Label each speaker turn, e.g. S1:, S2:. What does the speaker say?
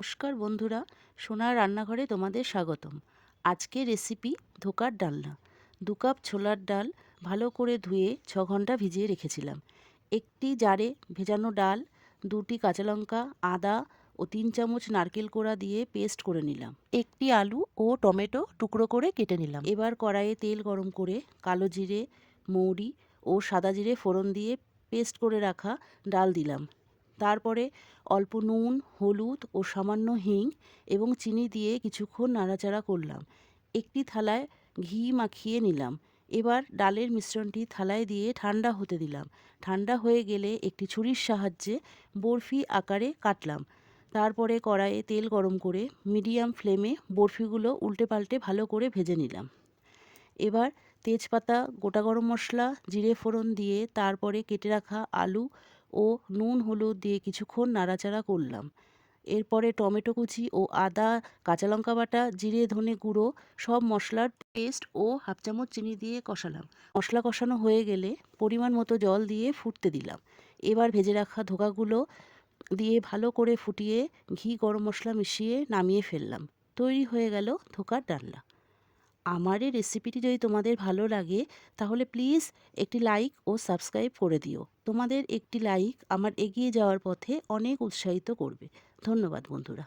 S1: নমস্কার বন্ধুরা সোনার রান্নাঘরে তোমাদের স্বাগতম। আজকের রেসিপি ধোকার ডালনা। দু কাপ ছোলার ডাল ভালো করে ধুয়ে ছ ঘণ্টা ভিজিয়ে রেখেছিলাম। একটি জারে ভেজানো ডাল, দুটি কাঁচা লঙ্কা, আদা ও তিন চামচ নারকেল কোড়া দিয়ে পেস্ট করে নিলাম। একটি আলু ও টমেটো টুকরো করে কেটে নিলাম। এবার কড়াইয়ে তেল গরম করে কালো জিরে, মৌরি ও সাদা জিরে ফোড়ন দিয়ে পেস্ট করে রাখা ডাল দিলাম। তারপরে অল্প নুন, হলুদ ও সামান্য হিং এবং চিনি দিয়ে কিছুক্ষণ নাড়াচাড়া করলাম। একটি থালায় ঘি মাখিয়ে নিলাম। এবার ডালের মিশ্রণটি থালায় দিয়ে ঠান্ডা হতে দিলাম। ঠান্ডা হয়ে গেলে একটি ছুরির সাহায্যে বরফি আকারে কাটলাম। তারপরে কড়াইয়ে তেল গরম করে মিডিয়াম ফ্লেমে বরফিগুলো উল্টে পাল্টে ভালো করে ভেজে নিলাম। এবার তেজপাতা, গোটা গরম মশলা, জিরে ফোড়ন দিয়ে তারপরে কেটে রাখা আলু ও নুন, হলুদ দিয়ে কিছুক্ষণ নাড়াচাড়া করলাম। এরপরে টমেটো কুচি ও আদা, কাঁচা লঙ্কা বাটা, জিরে, ধনে গুঁড়ো, সব মশলার পেস্ট ও হাফ চামচ চিনি দিয়ে কষালাম। মশলা কষানো হয়ে গেলে পরিমাণ মতো জল দিয়ে ফুটতে দিলাম। এবার ভেজে রাখা ধোকাগুলো দিয়ে ভালো করে ফুটিয়ে ঘি, গরম মশলা মিশিয়ে নামিয়ে ফেললাম। তৈরি হয়ে গেল ধোকার ডালনা আমার এই রেসিপিটি যদি তোমাদের ভালো লাগে, তাহলে প্লিজ একটি লাইক ও সাবস্ক্রাইব করে দিও। তোমাদের একটি লাইক আমার এগিয়ে যাওয়ার পথে অনেক উৎসাহিত করবে। ধন্যবাদ বন্ধুরা।